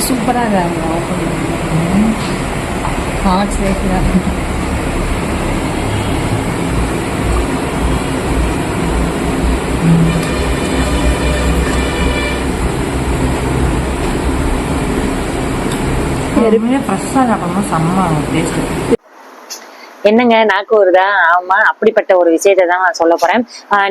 சூப்பராக இருக்காங்க ஹார்ட் ஷேக்கில் எதுவுமே ஃப்ரெஷ்ஷாக சாப்பிடணும் செம்ம டேஸ்ட்டு என்னங்க நாக்கு வருதா ஆமா அப்படிப்பட்ட ஒரு விஷயத்தை தான் நான் சொல்ல போறேன்.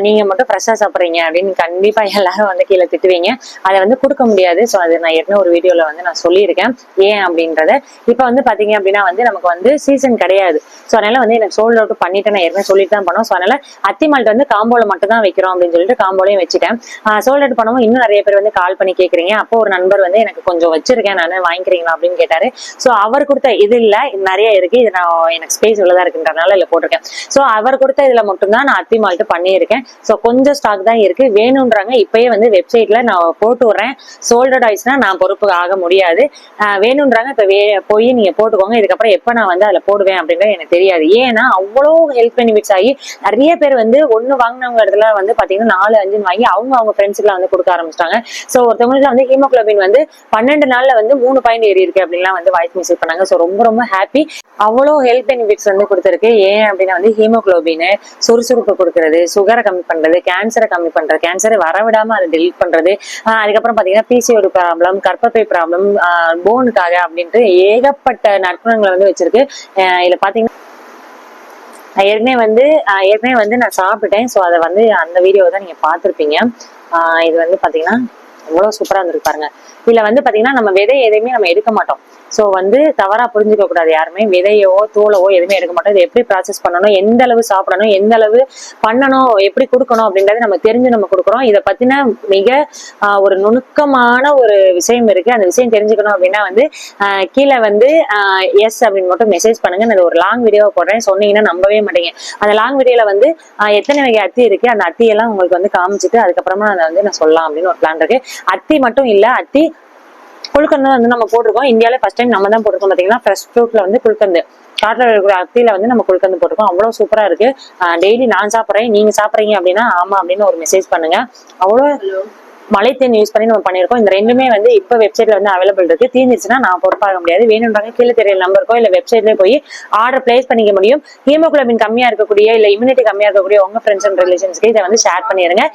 நீங்க மட்டும் ஃப்ரெஷ்ஷா சாப்பிட்றீங்க அப்படின்னு கண்டிப்பா எல்லாரும் வந்து கீழே திட்டுவீங்க. அதை வந்து கொடுக்க முடியாது. ஸோ அது நான் ஏற்கனவே ஒரு வீடியோல வந்து நான் சொல்லியிருக்கேன். ஏன் அப்படின்றத. இப்போ வந்து பாத்தீங்க அப்படின்னா வந்து நமக்கு வந்து சீசன் கிடையாது. ஸோ அதனால வந்து எனக்கு சோல்ட் அவுட் பண்ணிட்டு நான் ஏற்கனவே சொல்லிட்டு தான் பண்ணோம் ஸோ அதனால அத்தி மால்ட் வந்து காம்போல மட்டும் தான் வைக்கிறோம் அப்படின்னு சொல்லிட்டு காம்போலையும் வச்சுட்டேன். சோல்ட் அவுட் பண்ணவும் இன்னும் நிறைய பேர் வந்து கால் பண்ணி கேட்குறீங்க அப்போ ஒரு நண்பர் வந்து எனக்கு கொஞ்சம் வச்சிருக்கேன். நான் வாங்கிக்கிறீங்களா அப்படின்னு கேட்டாரு. ஸோ அவர் கொடுத்த இது இல்லை நிறைய இருக்கு. இது நான் எனக்கு ஸ்பேஸ் உள்ளதா இருக்குன்றனால இதுல போட்டிருக்கேன். ஸோ அவர் கொடுத்த இதுல மட்டும்தான் நான் அத்திமால்ட்டு பண்ணியிருக்கேன். ஸோ கொஞ்சம் ஸ்டாக் தான் இருக்கு. வேணும்ன்றாங்க. இப்பயே வந்து வெப்சைட்ல நான் போட்டு விடுறேன். சோல்டட் ஆயிடுச்சுன்னா நான் பொறுப்பு ஆக முடியாது. வேணும்ன்றாங்க. இப்ப வே போய் நீங்க போட்டுக்கோங்க. இதுக்கப்புறம் எப்ப நான் வந்து அதுல போடுவேன் அப்படின்றது எனக்கு தெரியாது. ஏன்னா அவ்வளோ ஹெல்த் பெனிஃபிட்ஸ் ஆகி நிறைய பேர் வந்து ஒண்ணு வாங்கினவங்க இடத்துல வந்து பாத்தீங்கன்னா நாலு அஞ்சுன்னு வாங்கி அவங்க அவங்க ஃப்ரெண்ட்ஸுக்குலாம் வந்து கொடுக்க ஆரம்பிச்சிட்டாங்க. ஸோ ஒருத்தவங்களுக்கு வந்து ஹீமோகுளோபின் வந்து பன்னெண்டு நாள்ல வந்து மூணு பாயிண்ட் ஏறி இருக்கு அப்படின்லாம் வந்து வாய்ஸ் மெசேஜ் பண்ணாங்க. ஸோ ரொம்ப ரொம்ப ஹாப்பி அவ்வளோ ஹெல்த் பெனிஃபிட்ஸ் வந்து கொடுத்துருக்கு. ஏன் அப்படின்னா வந்து ஹீமோக்ளோபின் சுறுசுறுப்பு கொடுக்கறது சுகரை கம்மி பண்றது கேன்சரை கம்மி பண்றது கேன்சரை வரவிடாம அதை டெலிட் பண்றது. அதுக்கப்புறம் பாத்தீங்கன்னா பிசிஓடி ப்ராப்ளம் கர்ப்பப்பை ப்ராப்ளம் போனுக்காக அப்படின்ட்டு ஏகப்பட்ட நற்குணங்களை வந்து வச்சிருக்கு. ஆஹ் இதுல பாத்தீங்கன்னா ஏற்கனவே வந்து ஏற்கனவே வந்து நான் சாப்பிட்டேன். ஸோ அதை வந்து அந்த வீடியோ தான் நீங்க பார்த்துருப்பீங்க. ஆஹ் இது வந்து பாத்தீங்கன்னா எவ்வளோ சூப்பரா இருந்திருக்கு பாருங்க. இதுல வந்து பாத்தீங்கன்னா நம்ம விதை எதையுமே நம்ம எடுக்க மாட்டோம். ஸோ வந்து தவறாக புரிஞ்சுக்க கூடாது யாருமே. விதையோ தூளவோ எதுவுமே எடுக்க மாட்டோம். இது எப்படி ப்ராசஸ் பண்ணணும்? எந்த அளவு சாப்பிடணும்? எந்த அளவு பண்ணணும்? எப்படி கொடுக்கணும்? அப்படின்றத நம்ம தெரிஞ்சு நம்ம கொடுக்குறோம். இதை பற்றின மிக ஒரு நுணுக்கமான ஒரு விஷயம் இருக்கு. அந்த விஷயம் தெரிஞ்சுக்கணும் அப்படின்னா வந்து கீழே வந்து எஸ் அப்படின்னு மட்டும் மெசேஜ் பண்ணுங்க. நான் ஒரு லாங் வீடியோ போடுறேன். சொன்னீங்கன்னா நம்பவே மாட்டீங்க. அந்த லாங் வீடியோவில் வந்து எத்தனை வகை அத்தி இருக்கு? அந்த அத்தியெல்லாம் உங்களுக்கு வந்து காமிச்சிட்டு அதுக்கப்புறமா அதை வந்து நான் சொல்லலாம் அப்படின்னு ஒரு பிளான் இருக்கு. அத்தி மட்டும் இல்லை அத்தி குழுக்கந்து வந்து நம்ம போட்டிருக்கோம். இந்தியாவில ஃபர்ஸ்ட் டைம் நம்ம தான் போட்டிருக்கோம். பாத்தீங்கன்னா ஃப்ரெஷ் ஃப்ரூட்ல வந்து குழுக்கந்து காட்டுல இருக்கிற அத்தியில வந்து நம்ம குழுக்கந்து போட்டிருக்கோம். அவ்வளவு சூப்பரா இருக்கு. டெய்லி நான் சாப்பிட்றேன் நீங்க சாப்பிட்றீங்க அப்படின்னா ஆமா அப்படின்னு ஒரு மெசேஜ் பண்ணுங்க. அவ்வளோ மலைத்தேன் யூஸ் பண்ணி நம்ம பண்ணியிருக்கோம். இந்த ரெண்டுமே வந்து இப்போ வெப்சைட்ல வந்து அவைலபிள் இருக்கு. தீர்ந்துச்சுன்னா நான் பொறுப்பாக முடியாது. வேணுன்றாங்க கீழே தெரியல நம்பருக்கோ இல்ல வெப்சைட்லேயே போய் ஆர்டர் பிளேஸ் பண்ணிக்க முடியும். ஹீமோகுளோபின் கம்மியா இருக்கக்கூடிய இல்ல இம்யூனிட்டி கம்மியா இருக்கக்கூடிய உங்க ஃப்ரெண்ட்ஸ் அண்ட் ரிலேஷன்ஸ்க்கு இதை வந்து ஷேர் பண்ணிருங்க.